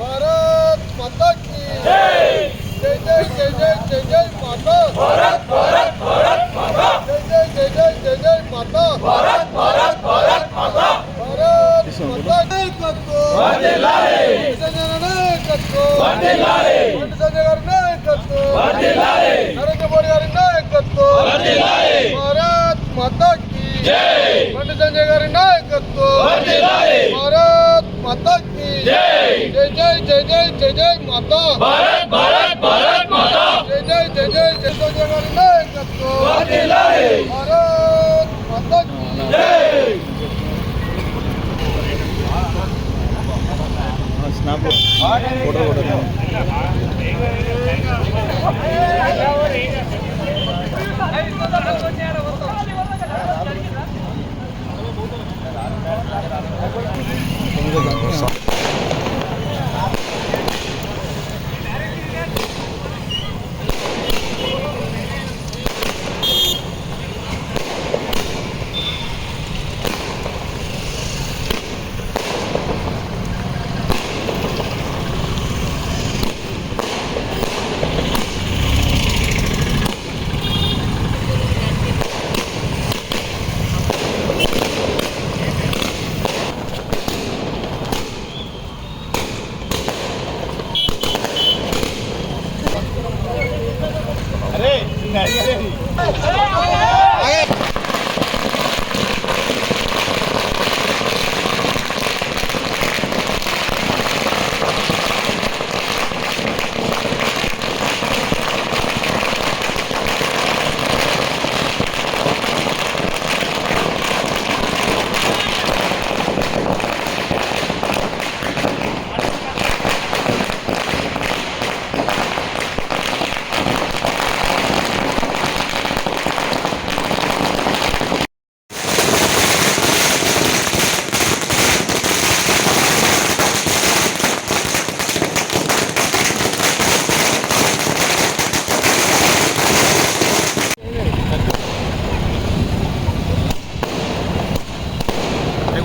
భారత్ మాతా కీ జై జై జై జై జై జై మాతా భారత్ భారత్ భారత్ మాతా జై జై జై జై జై జై మాతా భారత్ భారత్ భారత్ మాతా భారత్ మాతా నాయకత్వం వర్ధిల్లాలి నరేంద్ర మోడీ గారి నాయకత్వం. భారత్ మాతా కీ బండి సంజయ్ గారి నాయకత్వం. భారత్ మాతా కీ జై. జై జై జై జై జై జై మాతా. భారత్ భారత్ భారత్ మాతా. జై జై జై జై స్నాప్ ఫోటో కూడా Não,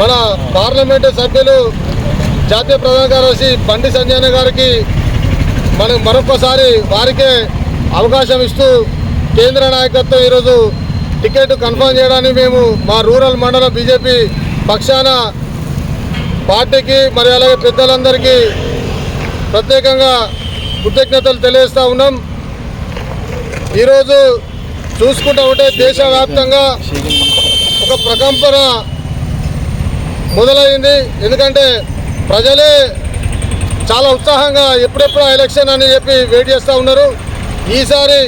మన పార్లమెంటు సభ్యులు జాతీయ ప్రధాన కార్యదర్శి బండి సంజయ్ గారికి మనం మరొకసారి వారికే అవకాశం ఇస్తూ కేంద్ర నాయకత్వం ఈరోజు టికెట్ కన్ఫర్మ్ చేయడానికి మేము మా రూరల్ మండల బీజేపీ పక్షాన పార్టీకి మరి అలాగే పెద్దలందరికీ ప్రత్యేకంగా కృతజ్ఞతలు తెలియజేస్తూ ఉన్నాం. ఈరోజు చూసుకుంటూ ఉంటే దేశవ్యాప్తంగా ఒక ప్రకంపన మొదలైంది. ఎందుకంటే ప్రజలే చాలా ఉత్సాహంగా ఎప్పుడెప్పుడు ఎలక్షన్ అని చెప్పి వెయిట్ చేస్తూ ఉన్నారు. ఈసారి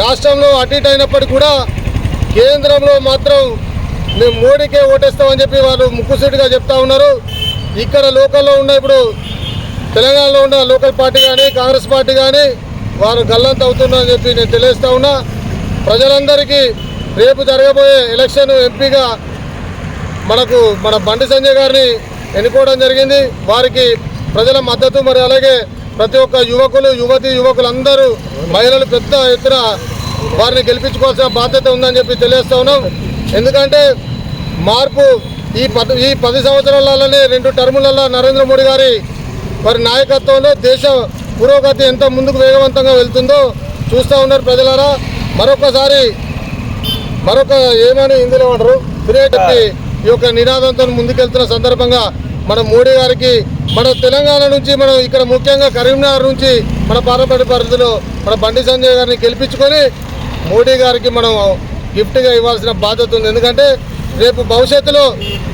రాష్ట్రంలో అటు ఇటు అయినప్పటికీ కూడా కేంద్రంలో మాత్రం మేము మోడీకే ఓటేస్తామని చెప్పి వాళ్ళు ముక్కుసూటిగా చెప్తా ఉన్నారు. ఇక్కడ లోకల్లో ఉన్న ఇప్పుడు తెలంగాణలో ఉన్న లోకల్ పార్టీ కానీ కాంగ్రెస్ పార్టీ కానీ వారు గల్లంత అవుతున్నారని చెప్పి నేను తెలియజేస్తా ఉన్నా. ప్రజలందరికీ రేపు జరగబోయే ఎలక్షన్ ఎంపీగా మనకు మన బండి సంజయ్ గారిని ఎన్నుకోవడం జరిగింది. వారికి ప్రజల మద్దతు మరి అలాగే ప్రతి ఒక్క యువకులు యువతి యువకులందరూ మహిళలు పెద్ద ఎత్తున వారిని గెలిపించుకోవాల్సిన బాధ్యత ఉందని చెప్పి తెలియజేస్తా ఉన్నాం. ఎందుకంటే మార్పు ఈ పది ఈ పది సంవత్సరాలలోనే రెండు టర్ములలో నరేంద్ర మోడీ గారి వారి నాయకత్వంలో దేశ పురోగతి ఎంత ముందుకు వేగవంతంగా వెళ్తుందో చూస్తూ ఉన్నారు ప్రజలారా. మరొకసారి మరొక ఏమని ఇందులో అంటారు? తిరిగేటప్పి ఈ యొక్క నినాదంతో ముందుకెళ్తున్న సందర్భంగా మన మోడీ గారికి మన తెలంగాణ నుంచి మనం ఇక్కడ ముఖ్యంగా కరీంనగర్ నుంచి మన పార్లమెంట్ పరిధిలో మన బండి సంజయ్ గారిని గెలిపించుకొని మోడీ గారికి మనం గిఫ్ట్గా ఇవ్వాల్సిన బాధ్యత ఉంది. ఎందుకంటే రేపు భవిష్యత్తులో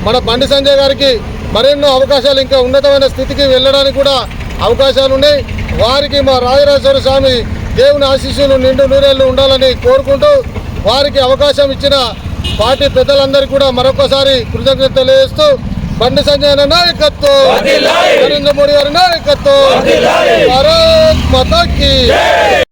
మన బండి సంజయ్ గారికి మరెన్నో అవకాశాలు ఇంకా ఉన్నతమైన స్థితికి వెళ్ళడానికి కూడా అవకాశాలు ఉన్నాయి. వారికి మా రాజరాజేశ్వర స్వామి దేవుని ఆశీస్సులు నిండు నూరేళ్ళు ఉండాలని కోరుకుంటూ వారికి అవకాశం ఇచ్చిన పార్టీ పెద్దలందరికీ కూడా మరొకసారి కృతజ్ఞతలు తెలియజేస్తూ బండి సంజయ్ నాయకత్వం. నరేంద్ర మోడీ గారి నాయకత్వం. భారత్ మాతాకి.